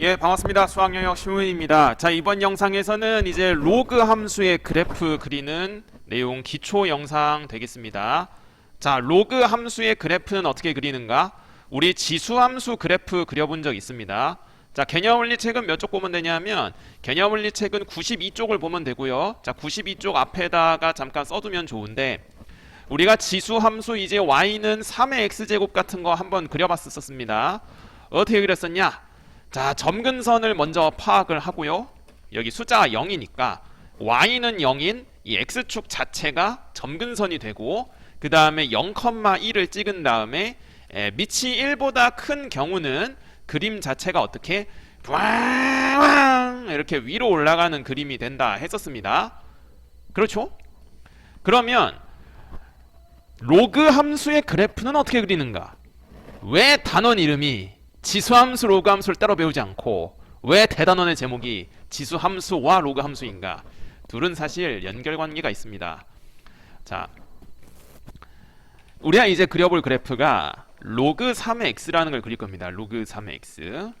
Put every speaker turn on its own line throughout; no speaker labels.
예, 반갑습니다. 수학영역 신우입니다. 자, 이번 영상에서는 이제 로그 함수의 그래프 그리는 내용 기초 영상 되겠습니다. 자, 로그 함수의 그래프는 어떻게 그리는가? 우리 지수 함수 그래프 그려본 적 있습니다. 자, 개념 원리 책은 몇 쪽 보면 되냐면 개념 원리 책은 92쪽을 보면 되고요. 자, 92쪽 앞에다가 잠깐 써두면 좋은데 우리가 지수 함수 이제 y는 3의 x제곱 같은 거 한번 그려봤었습니다. 어떻게 그렸었냐? 자, 점근선을 먼저 파악을 하고요. 여기 숫자가 0이니까 y는 0인 이 x축 자체가 점근선이 되고 그 다음에 0,1을 찍은 다음에 에, 밑이 1보다 큰 경우는 그림 자체가 어떻게 왕 이렇게 위로 올라가는 그림이 된다 했었습니다. 그렇죠? 그러면 로그 함수의 그래프는 어떻게 그리는가? 왜 단원 이름이 지수함수 로그 함수를 따로 배우지 않고 왜 대단원의 제목이 지수함수와 로그 함수인가? 둘은 사실 연결 관계가 있습니다. 자, 우리가 이제 그려볼 그래프가 로그 3의 x라는 걸 그릴 겁니다. 로그 3의 x.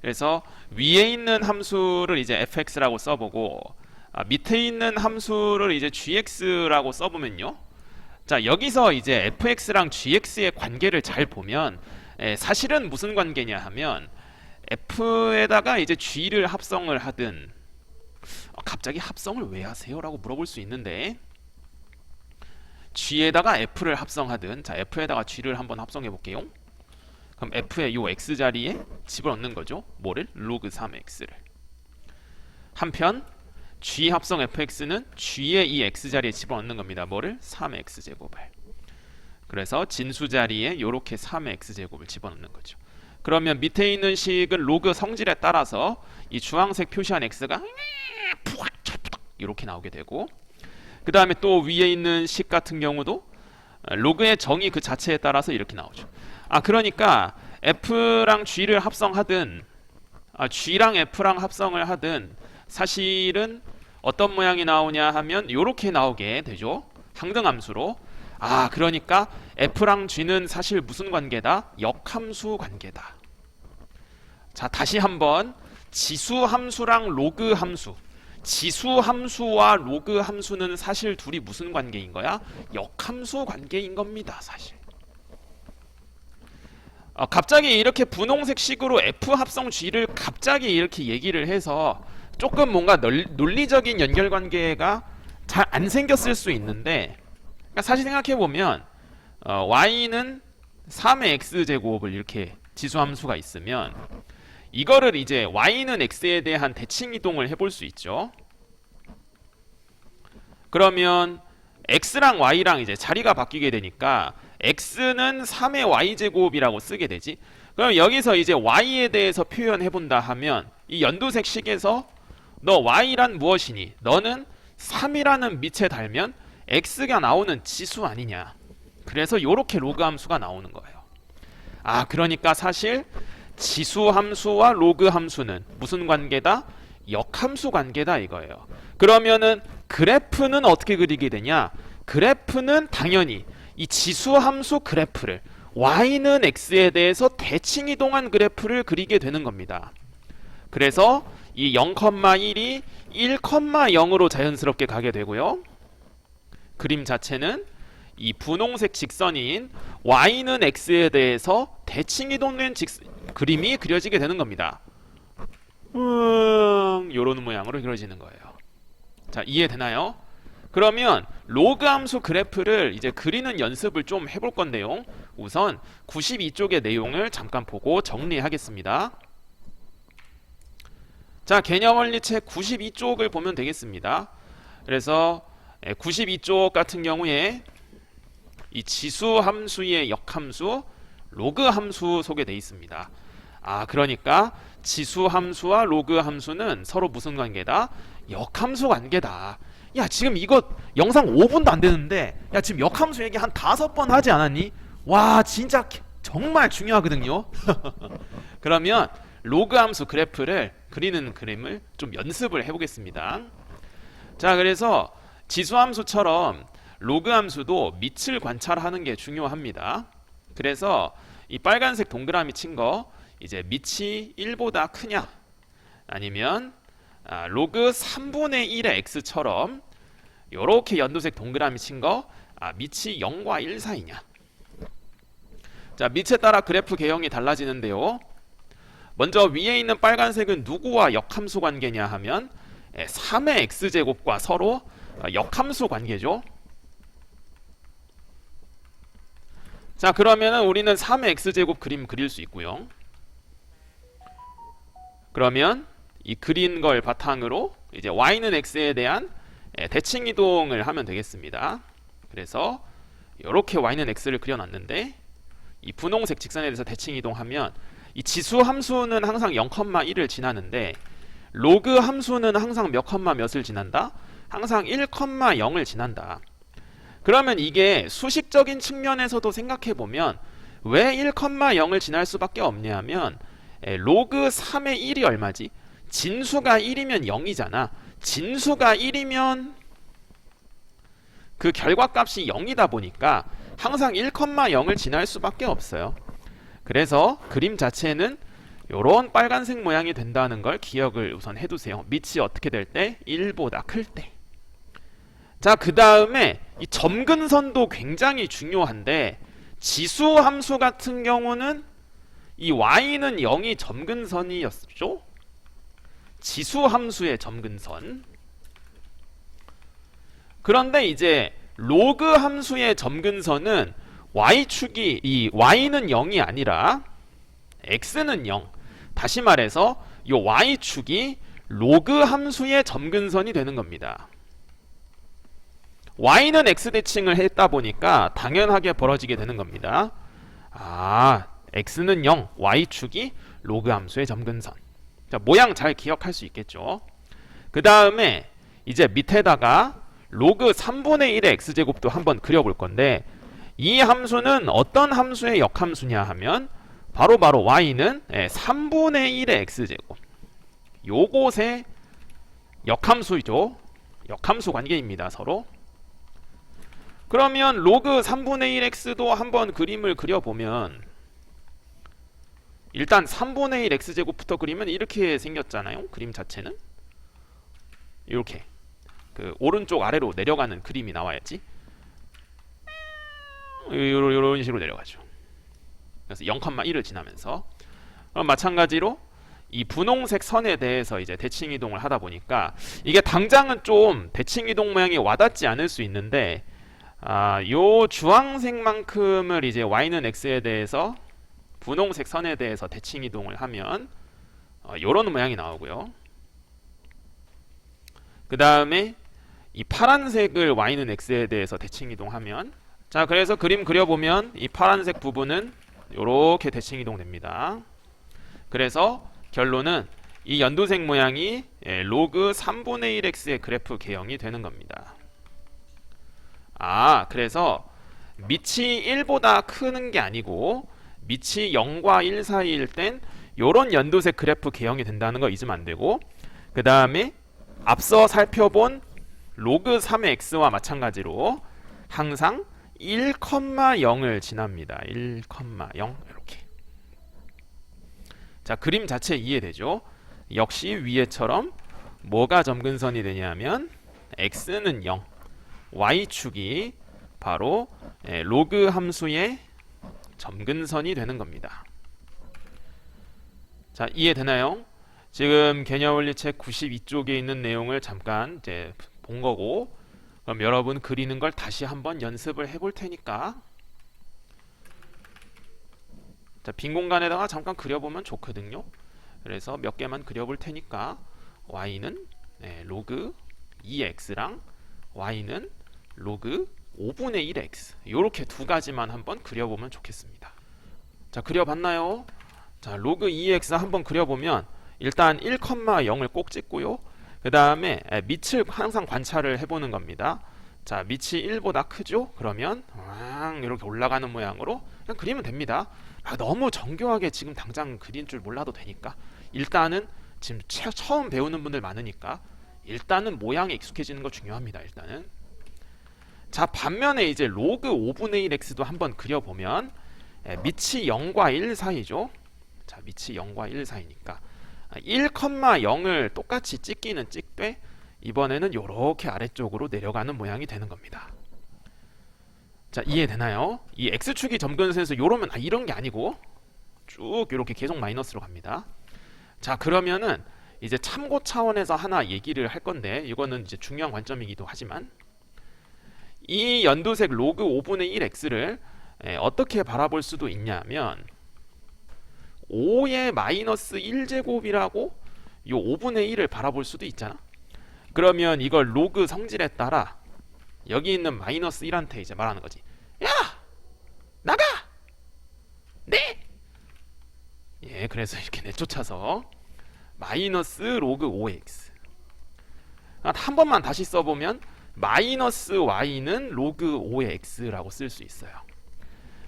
그래서 위에 있는 함수를 이제 fx라고 써보고 아, 밑에 있는 함수를 이제 gx라고 써보면요. 자 여기서 이제 fx랑 gx의 관계를 잘 보면 에, 사실은 무슨 관계냐 하면 f에다가 이제 g를 합성을 하든 어, 갑자기 합성을 왜 하세요 라고 물어볼 수 있는데 g에다가 f를 합성하든 자 f에다가 g를 한번 합성해 볼게요. 그럼 f의 요 x 자리에 집어넣는 거죠. 뭐를 로그 3x를. 한편 g 합성 fx는 g의 이 x 자리에 집어넣는 겁니다. 뭐를 3x 제곱을. 그래서 진수 자리에 이렇게 3의 x 제곱을 집어넣는 거죠. 그러면 밑에 있는 식은 로그 성질에 따라서 이 주황색 표시한 x가 이렇게 나오게 되고 그 다음에 또 위에 있는 식 같은 경우도 로그의 정의 그 자체에 따라서 이렇게 나오죠. 아 그러니까 f랑 g를 합성하든 아, g랑 f랑 합성을 하든 사실은 어떤 모양이 나오냐 하면 이렇게 나오게 되죠. 항등함수로. 아 그러니까 f랑 g는 사실 무슨 관계다? 역함수 관계다. 자 다시 한번 지수 함수랑 로그 함수. 지수 함수와 로그 함수는 사실 둘이 무슨 관계인 거야? 역함수 관계인 겁니다, 사실. 어, 갑자기 이렇게 분홍색 식으로 F 합성 G를 갑자기 이렇게 얘기를 해서 조금 뭔가 널, 논리적인 연결 관계가 잘 안 생겼을 수 있는데 그러니까 사실 생각해 보면 어, y는 3의 x 제곱을 이렇게 지수 함수가 있으면 이거를 이제 y는 x에 대한 대칭 이동을 해볼 수 있죠. 그러면 x랑 y랑 이제 자리가 바뀌게 되니까 x는 3의 y 제곱이라고 쓰게 되지. 그럼 여기서 이제 y에 대해서 표현해 본다 하면 이 연두색 식에서 너 y란 무엇이니? 너는 3이라는 밑에 달면 x가 나오는 지수 아니냐. 그래서 이렇게 로그 함수가 나오는 거예요. 아, 그러니까 사실 지수 함수와 로그 함수는 무슨 관계다? 역함수 관계다 이거예요. 그러면은 그래프는 어떻게 그리게 되냐? 그래프는 당연히 이 지수 함수 그래프를 y는 x에 대해서 대칭 이동한 그래프를 그리게 되는 겁니다. 그래서 이 0,1이 1,0으로 자연스럽게 가게 되고요. 그림 자체는 이 분홍색 직선인 y는 x에 대해서 대칭 이동된 직 그림이 그려지게 되는 겁니다. 음, 요런 모양으로 그려지는 거예요. 자, 이해되나요? 그러면 로그 함수 그래프를 이제 그리는 연습을 좀 해볼 건데요. 우선 92쪽의 내용을 잠깐 보고 정리하겠습니다. 자, 개념 원리책 92쪽을 보면 되겠습니다. 그래서 92쪽 같은 경우에 이 지수 함수의 역함수 로그 함수 소개되어 있습니다. 아, 그러니까 지수 함수와 로그 함수는 서로 무슨 관계다? 역함수 관계다. 야, 지금 이거 영상 5분도 안 되는데 야, 지금 역함수 얘기 한 다섯 번 하지 않았니? 와, 진짜 정말 중요하거든요. 그러면 로그 함수 그래프를 그리는 그림을 좀 연습을 해보겠습니다. 자, 그래서 지수 함수처럼 로그 함수도 밑을 관찰하는 게 중요합니다. 그래서 이 빨간색 동그라미 친 거 이제 밑이 1보다 크냐? 아니면 아, 로그 3분의 1의 x처럼 이렇게 연두색 동그라미 친거 아, 밑이 0과 1 사이냐? 자 밑에 따라 그래프 개형이 달라지는데요. 먼저 위에 있는 빨간색은 누구와 역함수 관계냐 하면 예, 3의 x제곱과 서로 아, 역함수 관계죠 자 그러면은 우리는 3의 x제곱 그림 그릴 수 있고요 그러면 이 그린 걸 바탕으로 이제 y는 x에 대한 예, 대칭 이동을 하면 되겠습니다. 그래서 이렇게 y는 x를 그려놨는데 이 분홍색 직선에 대해서 대칭 이동하면 이 지수 함수는 항상 0,1을 지나는데 로그 함수는 항상 몇 컴마 몇을 지난다? 항상 1,0을 지난다. 그러면 이게 수식적인 측면에서도 생각해 보면 왜 1,0을 지날 수밖에 없냐면 에, 로그 3의 1이 얼마지? 진수가 1이면 0이잖아. 진수가 1이면 그 결과값이 0이다 보니까 항상 1,0을 지날 수밖에 없어요. 그래서 그림 자체는 이런 빨간색 모양이 된다는 걸 기억을 우선 해두세요. 밑이 어떻게 될 때? 1보다 클 때. 자, 그 다음에 이 점근선도 굉장히 중요한데 지수 함수 같은 경우는 이 y는 0이 점근선이었죠? 지수 함수의 점근선. 그런데 이제 로그 함수의 점근선은 y축이 이 y는 0이 아니라 x는 0. 다시 말해서 이 y축이 로그 함수의 점근선이 되는 겁니다. Y는 x 대칭을 했다 보니까 당연하게 벌어지게 되는 겁니다. 아, x는 0, y축이 로그 함수의 점근선. 자, 모양 잘 기억할 수 있겠죠. 그 다음에 이제 밑에다가 로그 3분의 1의 x제곱도 한번 그려볼 건데 이 함수는 어떤 함수의 역함수냐 하면 바로 바로 y는 3분의 1의 x제곱 요것의 역함수이죠. 역함수 관계입니다. 서로. 그러면 로그 3분의 1x도 한번 그림을 그려보면 일단 3분의 1 x제곱부터 그리면 이렇게 생겼잖아요. 그림 자체는 이렇게 그 오른쪽 아래로 내려가는 그림이 나와야지. 요런, 요런 식으로 내려가죠. 그래서 0,1을 지나면서 그럼 마찬가지로 이 분홍색 선에 대해서 이제 대칭 이동을 하다 보니까 이게 당장은 좀 대칭 이동 모양이 와닿지 않을 수 있는데 아, 요 주황색만큼을 이제 y는 x에 대해서 분홍색 선에 대해서 대칭 이동을 하면 어, 이런 모양이 나오고요. 그 다음에 이 파란색을 y는 x에 대해서 대칭 이동하면 자 그래서 그림 그려보면 이 파란색 부분은 이렇게 대칭 이동됩니다. 그래서 결론은 이 연두색 모양이 예, 로그 3분의 1x의 그래프 개형이 되는 겁니다. 아 그래서 밑이 1보다 크는 게 아니고 밑이 0과 1 사이일 땐 요런 연두색 그래프 개형이 된다는 거 잊으면 안 되고 그 다음에 앞서 살펴본 로그 3의 x와 마찬가지로 항상 1,0을 지납니다. 1,0 이렇게 자 그림 자체 이해되죠? 역시 위에처럼 뭐가 점근선이 되냐면 x는 0 y축이 바로 예, 로그 함수의 점근선이 되는 겁니다. 자, 이해되나요? 지금 개념원리책 92쪽에 있는 내용을 잠깐 이제 본 거고 그럼 여러분 그리는 걸 다시 한번 연습을 해볼 테니까 자, 빈 공간에다가 잠깐 그려보면 좋거든요. 그래서 몇 개만 그려볼 테니까 y는 네, 로그 2x랑 y는 로그 5분의 1x 이렇게 두 가지만 한번 그려보면 좋겠습니다. 자 그려봤나요? 자 로그 2x 한번 그려보면 일단 1,0을 꼭 찍고요. 그 다음에 밑을 항상 관찰을 해보는 겁니다. 자 밑이 1보다 크죠? 그러면 왕 이렇게 올라가는 모양으로 그냥 그리면 됩니다. 아, 너무 정교하게 지금 당장 그린 줄 몰라도 되니까 일단은 지금 처음 배우는 분들 많으니까 일단은 모양에 익숙해지는 거 중요합니다. 일단은 자 반면에 이제 로그 5분의 1x도 한번 그려보면 에, 밑이 0과 1 사이죠. 자, 밑이 0과 1 사이니까 1,0을 똑같이 찍기는 찍되 이번에는 이렇게 아래쪽으로 내려가는 모양이 되는 겁니다. 자, 이해되나요? 이 x축이 점근선에서 요러면 아, 이런 게 아니고 쭉 이렇게 계속 마이너스로 갑니다. 자, 그러면은 이제 참고 차원에서 하나 얘기를 할 건데 이거는 이제 중요한 관점이기도 하지만 이 연두색 로그 5분의 1x를 어떻게 바라볼 수도 있냐면 5의 마이너스 1제곱이라고 이 5분의 1을 바라볼 수도 있잖아. 그러면 이걸 로그 성질에 따라 여기 있는 마이너스 1한테 이제 말하는 거지. 야! 나가! 네! 예, 그래서 이렇게 내쫓아서 마이너스 로그 5x 아, 한 번만 다시 써보면 마이너스 y는 로그 5의 x라고 쓸 수 있어요.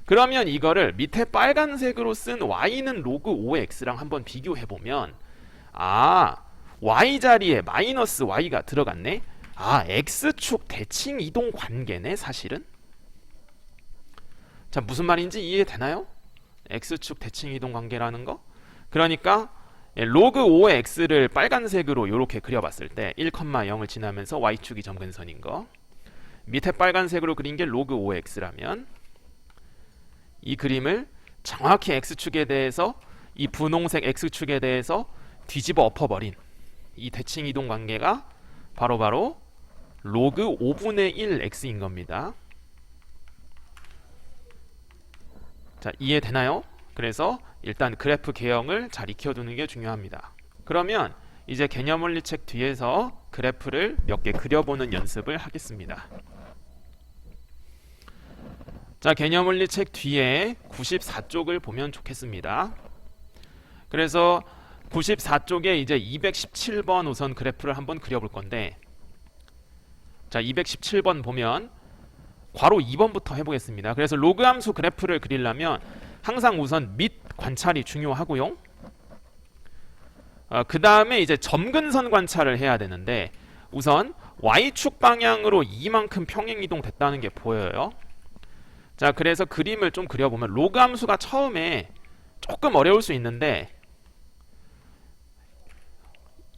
그러면 이거를 밑에 빨간색으로 쓴 y는 로그 5의 x랑 한번 비교해 보면 아 y 자리에 마이너스 y가 들어갔네. 아 x축 대칭 이동 관계네 사실은. 자 무슨 말인지 이해되나요? x축 대칭 이동 관계라는 거. 그러니까 예, 로그 5의 x를 빨간색으로 이렇게 그려봤을 때 1,0을 지나면서 y축이 점근선인 거. 밑에 빨간색으로 그린 게 로그 5의 x라면 이 그림을 정확히 x축에 대해서 이 분홍색 x축에 대해서 뒤집어 엎어버린 이 대칭 이동 관계가 바로바로 로그 5분의 1 x인 겁니다. 자, 이해되나요? 그래서 일단 그래프 개형을 잘 익혀두는 게 중요합니다. 그러면 이제 개념 원리 책 뒤에서 그래프를 몇 개 그려보는 연습을 하겠습니다. 자, 개념 원리 책 뒤에 94쪽을 보면 좋겠습니다. 그래서 94쪽에 이제 217번 우선 그래프를 한번 그려볼 건데 자, 217번 보면 괄호 2번부터 해보겠습니다. 그래서 로그 함수 그래프를 그리려면 항상 우선 밑 관찰이 중요하고요. 어, 그 다음에 이제 점근선 관찰을 해야 되는데 우선 y축 방향으로 이만큼 평행 이동 됐다는 게 보여요. 자, 그래서 그림을 좀 그려보면 로그 함수가 처음에 조금 어려울 수 있는데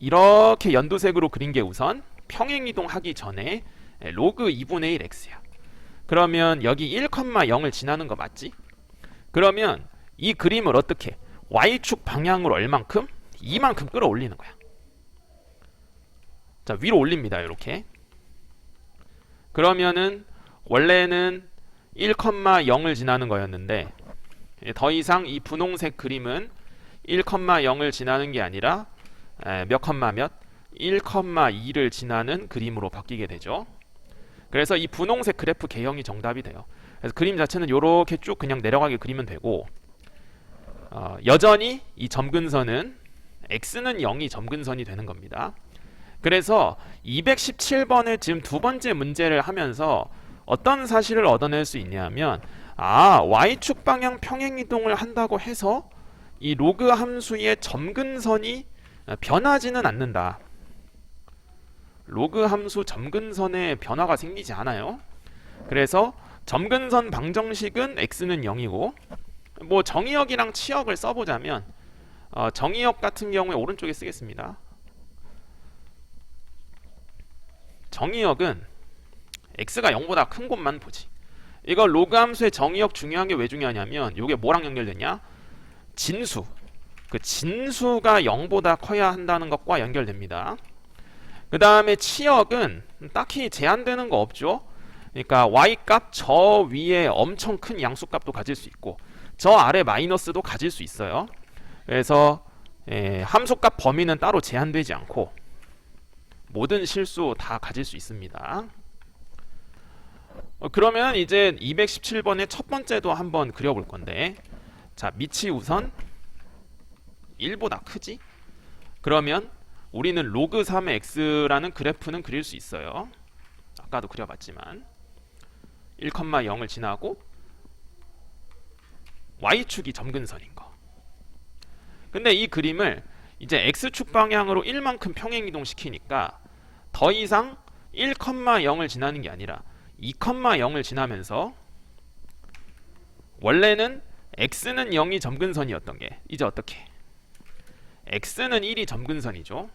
이렇게 연두색으로 그린 게 우선 평행 이동 하기 전에 로그 2분의 1 x야. 그러면 여기 1,0을 지나는 거 맞지? 그러면 이 그림을 어떻게 y축 방향으로 얼만큼? 이만큼 끌어올리는 거야. 자, 위로 올립니다. 이렇게. 그러면은 원래는 1,0을 지나는 거였는데 예, 더 이상 이 분홍색 그림은 1,0을 지나는 게 아니라 에, 몇 컴마 몇? 1,2를 지나는 그림으로 바뀌게 되죠. 그래서 이 분홍색 그래프 개형이 정답이 돼요. 그래서 그림 자체는 이렇게 쭉 그냥 내려가게 그리면 되고 어, 여전히 이 점근선은 x는 0이 점근선이 되는 겁니다. 그래서 217번을 지금 두 번째 문제를 하면서 어떤 사실을 얻어낼 수 있냐면 아 y축 방향 평행 이동을 한다고 해서 이 로그 함수의 점근선이 변하지는 않는다. 로그 함수 점근선에 변화가 생기지 않아요. 그래서 점근선 방정식은 x는 0이고 뭐 정의역이랑 치역을 써보자면 어, 정의역 같은 경우에 오른쪽에 쓰겠습니다. 정의역은 x가 0보다 큰 곳만 보지. 이거 로그 함수의 정의역 중요한 게 왜 중요하냐면 이게 뭐랑 연결되냐? 진수. 그 진수가 0보다 커야 한다는 것과 연결됩니다. 그 다음에 치역은 딱히 제한되는 거 없죠. 그러니까 y 값 저 위에 엄청 큰 양수 값도 가질 수 있고 저 아래 마이너스도 가질 수 있어요. 그래서 예, 함수값 범위는 따로 제한되지 않고 모든 실수 다 가질 수 있습니다. 어, 그러면 이제 217번의 첫 번째도 한번 그려볼 건데 자 밑이 우선 1보다 크지? 그러면 우리는 로그 3의 x라는 그래프는 그릴 수 있어요. 아까도 그려봤지만 1,0을 지나고 y축이 점근선인 거. 근데 이 그림을 이제 x축 방향으로 1만큼 평행 이동시키니까 더 이상 1,0을 지나는 게 아니라 2,0을 지나면서 원래는 x는 0이 점근선이었던 게 이제 어떻게? x는 1이 점근선이죠.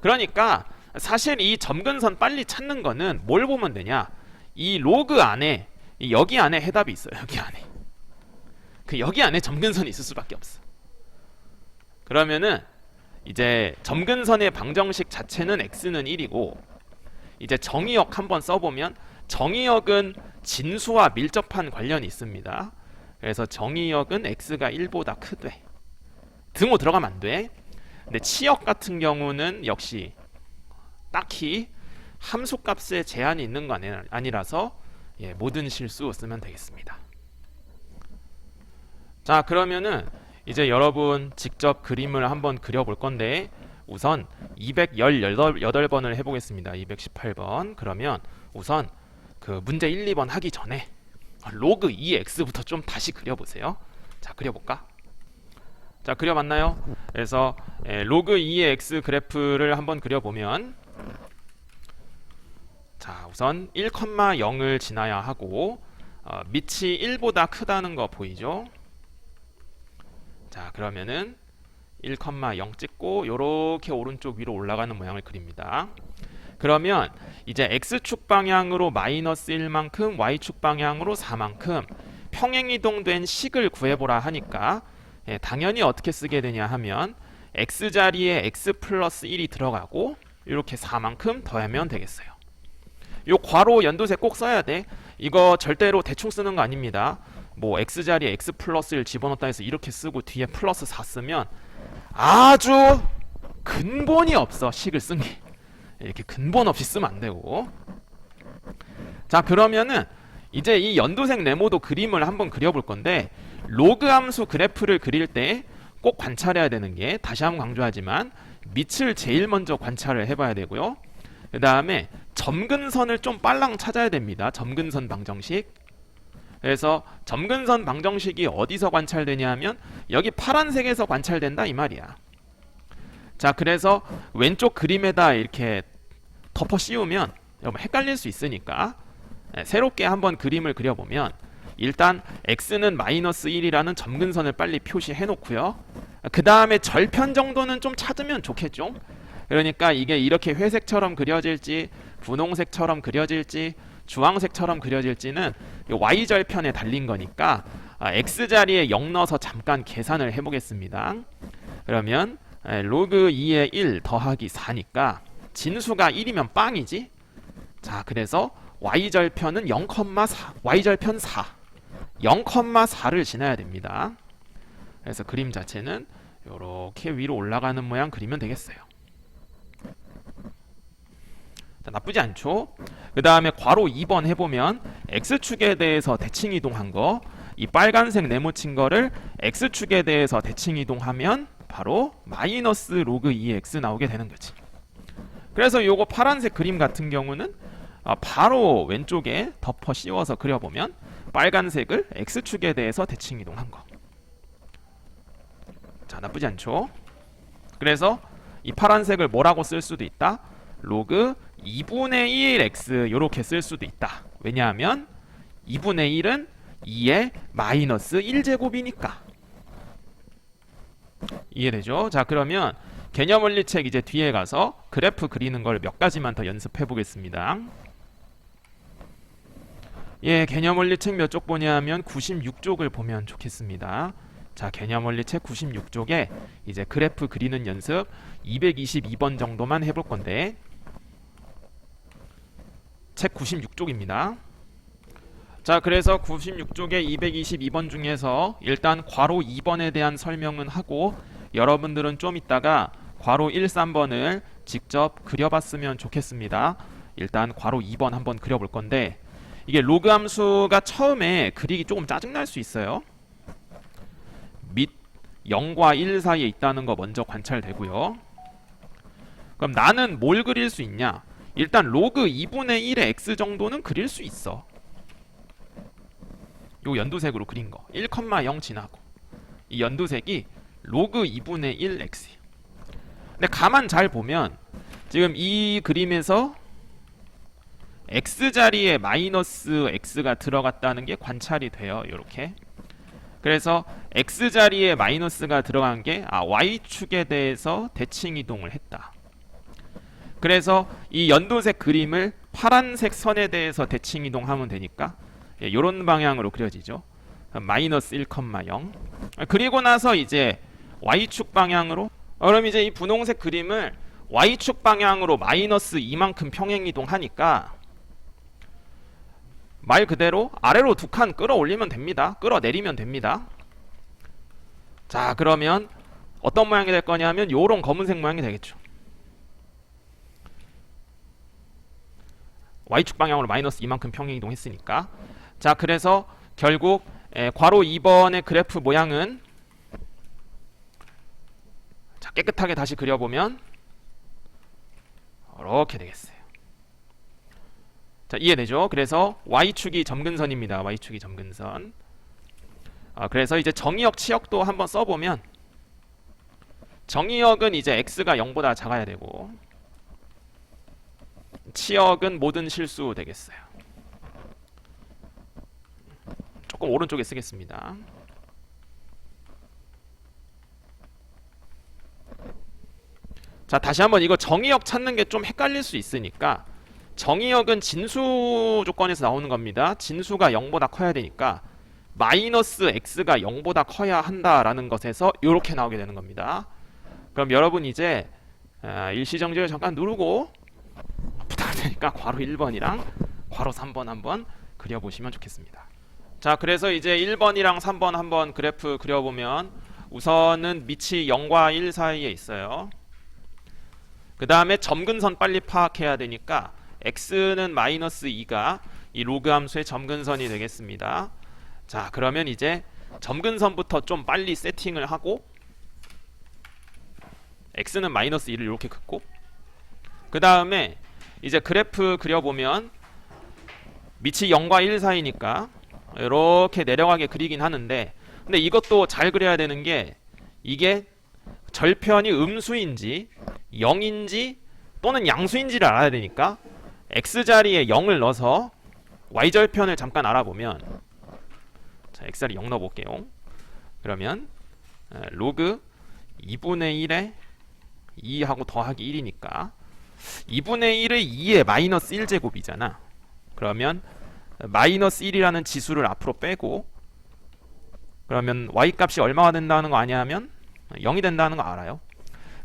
그러니까 사실 이 점근선 빨리 찾는 거는 뭘 보면 되냐? 이 로그 안에 이 여기 안에 해답이 있어요. 여기 안에. 그 여기 안에 점근선이 있을 수밖에 없어. 그러면은 이제 점근선의 방정식 자체는 x는 1이고 이제 정의역 한번 써보면 정의역은 진수와 밀접한 관련이 있습니다. 그래서 정의역은 x가 1보다 크되 등호 들어가면 안 돼. 근데 치역 같은 경우는 역시 딱히 함수 값에 제한이 있는 거 아니- 아니라서 예, 모든 실수 쓰면 되겠습니다. 자 그러면은 이제 여러분 직접 그림을 한번 그려볼 건데 우선 218번을 해보겠습니다. 218번 그러면 우선 그 문제 1, 2번 하기 전에 로그 2x부터 좀 다시 그려보세요. 자 그려볼까? 자 그려봤나요? 그래서 예, 로그 2의 x 그래프를 한번 그려보면 자 우선 1,0을 지나야 하고 어, 밑이 1보다 크다는 거 보이죠? 자 그러면은 1,0 찍고 요렇게 오른쪽 위로 올라가는 모양을 그립니다. 그러면 이제 x축 방향으로 마이너스 1만큼 y축 방향으로 4만큼 평행이동된 식을 구해보라 하니까 예, 당연히 어떻게 쓰게 되냐 하면 x 자리에 x 플러스 1이 들어가고 이렇게 4만큼 더하면 되겠어요. 요 괄호 연도색 꼭 써야 돼. 이거 절대로 대충 쓰는 거 아닙니다. 뭐 x 자리에 x 플러스 1 집어넣었다 해서 이렇게 쓰고 뒤에 플러스 4 쓰면 아주 근본이 없어 식을 쓴 게. 이렇게 근본 없이 쓰면 안 되고. 자 그러면은 이제 이 연두색 네모도 그림을 한번 그려볼 건데 로그 함수 그래프를 그릴 때 꼭 관찰해야 되는 게 다시 한번 강조하지만 밑을 제일 먼저 관찰을 해봐야 되고요. 그 다음에 점근선을 좀 빨랑 찾아야 됩니다. 점근선 방정식. 그래서 점근선 방정식이 어디서 관찰되냐 하면 여기 파란색에서 관찰된다 이 말이야. 자 그래서 왼쪽 그림에다 이렇게 덮어 씌우면 여러분 헷갈릴 수 있으니까 네, 새롭게 한번 그림을 그려보면 일단 x는 마이너스 1이라는 점근선을 빨리 표시해 놓고요. 그 다음에 절편 정도는 좀 찾으면 좋겠죠. 그러니까 이게 이렇게 회색처럼 그려질지 분홍색처럼 그려질지 주황색처럼 그려질지는 이 y 절편에 달린 거니까 아, x 자리에 0 넣어서 잠깐 계산을 해보겠습니다. 그러면 에, 로그 2에 1 더하기 4니까 진수가 1이면 빵이지. 자 그래서 y 절편은 0,4 y 절편 4 0,4를 지나야 됩니다. 그래서 그림 자체는 이렇게 위로 올라가는 모양 그리면 되겠어요. 자, 나쁘지 않죠? 그 다음에 괄호 2번 해보면 x축에 대해서 대칭 이동한 거, 이 빨간색 네모친 거를 x축에 대해서 대칭 이동하면 바로 마이너스 로그 2x 나오게 되는 거지. 그래서 요거 파란색 그림 같은 경우는 아, 바로 왼쪽에 덮어 씌워서 그려보면 빨간색을 x축에 대해서 대칭 이동한 거. 자, 나쁘지 않죠? 그래서 이 파란색을 뭐라고 쓸 수도 있다? 로그 2분의 1x 이렇게 쓸 수도 있다. 왜냐하면 2분의 1은 2의 마이너스 1제곱이니까. 이해되죠? 자, 그러면 개념 원리책 이제 뒤에 가서 그래프 그리는 걸 몇 가지만 더 연습해 보겠습니다. 예, 개념 원리책 몇 쪽 보냐면 96쪽을 보면 좋겠습니다. 자, 개념 원리책 96쪽에 이제 그래프 그리는 연습 222번 정도만 해볼 건데 책 96쪽입니다. 자, 그래서 96쪽에 222번 중에서 일단 괄호 2번에 대한 설명은 하고 여러분들은 좀 이따가 괄호 1, 3번을 직접 그려봤으면 좋겠습니다. 일단 괄호 2번 한번 그려볼 건데 이게 로그 함수가 처음에 그리기 조금 짜증날 수 있어요. 밑 0과 1 사이에 있다는 거 먼저 관찰되고요. 그럼 나는 뭘 그릴 수 있냐? 일단 로그 2분의 1의 x 정도는 그릴 수 있어. 요 연두색으로 그린 거. 1,0 지나고. 이 연두색이 로그 2분의 1 x. 근데 가만 잘 보면 지금 이 그림에서 x 자리에 마이너스 x가 들어갔다는 게 관찰이 돼요. 이렇게. 그래서 x 자리에 마이너스가 들어간 게 아, y축에 대해서 대칭 이동을 했다. 그래서 이 연두색 그림을 파란색 선에 대해서 대칭 이동하면 되니까 이런 방향으로 그려지죠. 마이너스 1,0 그리고 나서 이제 y축 방향으로 어, 그럼 이제 이 분홍색 그림을 y축 방향으로 마이너스 이만큼 평행 이동하니까 말 그대로 아래로 두 칸 끌어올리면 됩니다. 끌어내리면 됩니다. 자 그러면 어떤 모양이 될 거냐면 요런 검은색 모양이 되겠죠. Y축 방향으로 마이너스 이만큼 평행 이동했으니까 자 그래서 결국 에, 괄호 2번의 그래프 모양은 자 깨끗하게 다시 그려보면 이렇게 되겠어요. 자 이해되죠? 그래서 y축이 점근선입니다. y축이 점근선. 아, 그래서 이제 정의역 치역도 한번 써보면 정의역은 이제 x가 0보다 작아야 되고 치역은 모든 실수 되겠어요. 조금 오른쪽에 쓰겠습니다. 자 다시 한번 이거 정의역 찾는 게 좀 헷갈릴 수 있으니까 정의역은 진수 조건에서 나오는 겁니다. 진수가 0보다 커야 되니까 마이너스 x가 0보다 커야 한다라는 것에서 이렇게 나오게 되는 겁니다. 그럼 여러분 이제 아, 일시정지를 잠깐 누르고 테니까 괄호 1번이랑 괄호 3번 한번 그려보시면 좋겠습니다. 자 그래서 이제 1번이랑 3번 한번 그래프 그려보면 우선은 밑이 0과 1 사이에 있어요. 그 다음에 점근선 빨리 파악해야 되니까 x는 마이너스 2가 이 로그 함수의 점근선이 되겠습니다. 자 그러면 이제 점근선부터 좀 빨리 세팅을 하고 x는 마이너스 2를 이렇게 긋고 그 다음에 이제 그래프 그려보면 밑이 0과 1 사이니까 이렇게 내려가게 그리긴 하는데 근데 이것도 잘 그려야 되는 게 이게 절편이 음수인지 0인지 또는 양수인지를 알아야 되니까 x자리에 0을 넣어서 y절편을 잠깐 알아보면 자 x자리 0 넣어볼게요. 그러면 에, 로그 2분의 1에 2하고 더하기 1이니까 2분의 1의 2의 마이너스 1제곱이잖아 그러면 마이너스 1이라는 지수를 앞으로 빼고 그러면 y 값이 얼마가 된다는 거 아냐면 0이 된다는 거 알아요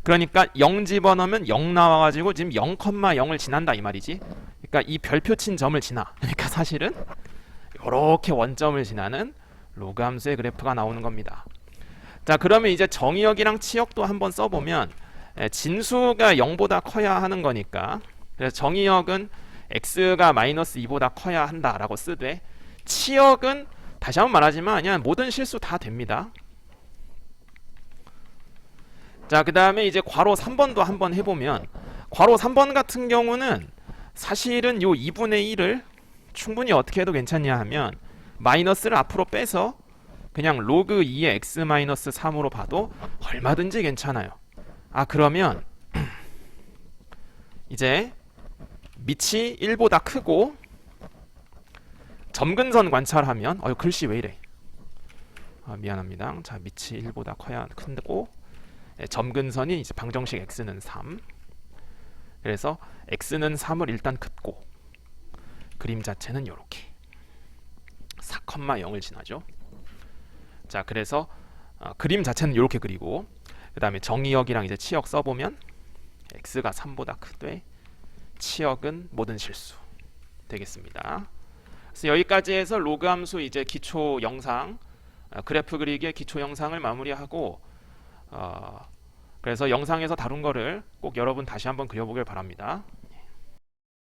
그러니까 0 집어넣으면 0 나와가지고 지금 0,0을 지난다 이 말이지. 그러니까 이 별표 친 점을 지나. 그러니까 사실은 이렇게 원점을 지나는 로그 함수의 그래프가 나오는 겁니다. 자 그러면 이제 정의역이랑 치역도 한번 써보면 에, 진수가 0보다 커야 하는 거니까 그래서 정의역은 x가 마이너스 2보다 커야 한다라고 쓰되 치역은 다시 한번 말하지만 그냥 모든 실수 다 됩니다. 자, 그 다음에 이제 괄호 3번도 한번 해보면 괄호 3번 같은 경우는 사실은 요 2분의 1을 충분히 어떻게 해도 괜찮냐 하면 마이너스를 앞으로 빼서 그냥 로그 2의 x 마이너스 3으로 봐도 얼마든지 괜찮아요. 아, 그러면 이제 밑이 1보다 크고 점근선 관찰하면 어유 글씨 왜 이래? 아, 미안합니다. 자, 밑이 1보다 커야 큰고 예, 점근선이 이제 방정식 x는 3 그래서 x는 3을 일단 긋고 그림 자체는 이렇게 4,0을 지나죠 자 그래서 어, 그림 자체는 이렇게 그리고 그 다음에 정의역이랑 이제 치역 써보면 x가 3보다 크되 치역은 모든 실수 되겠습니다 그래서 여기까지 해서 로그 함수 이제 기초 영상 어, 그래프 그리기의 기초 영상을 마무리하고 어, 그래서 영상에서 다룬 거를 꼭 여러분 다시 한번 그려보길 바랍니다.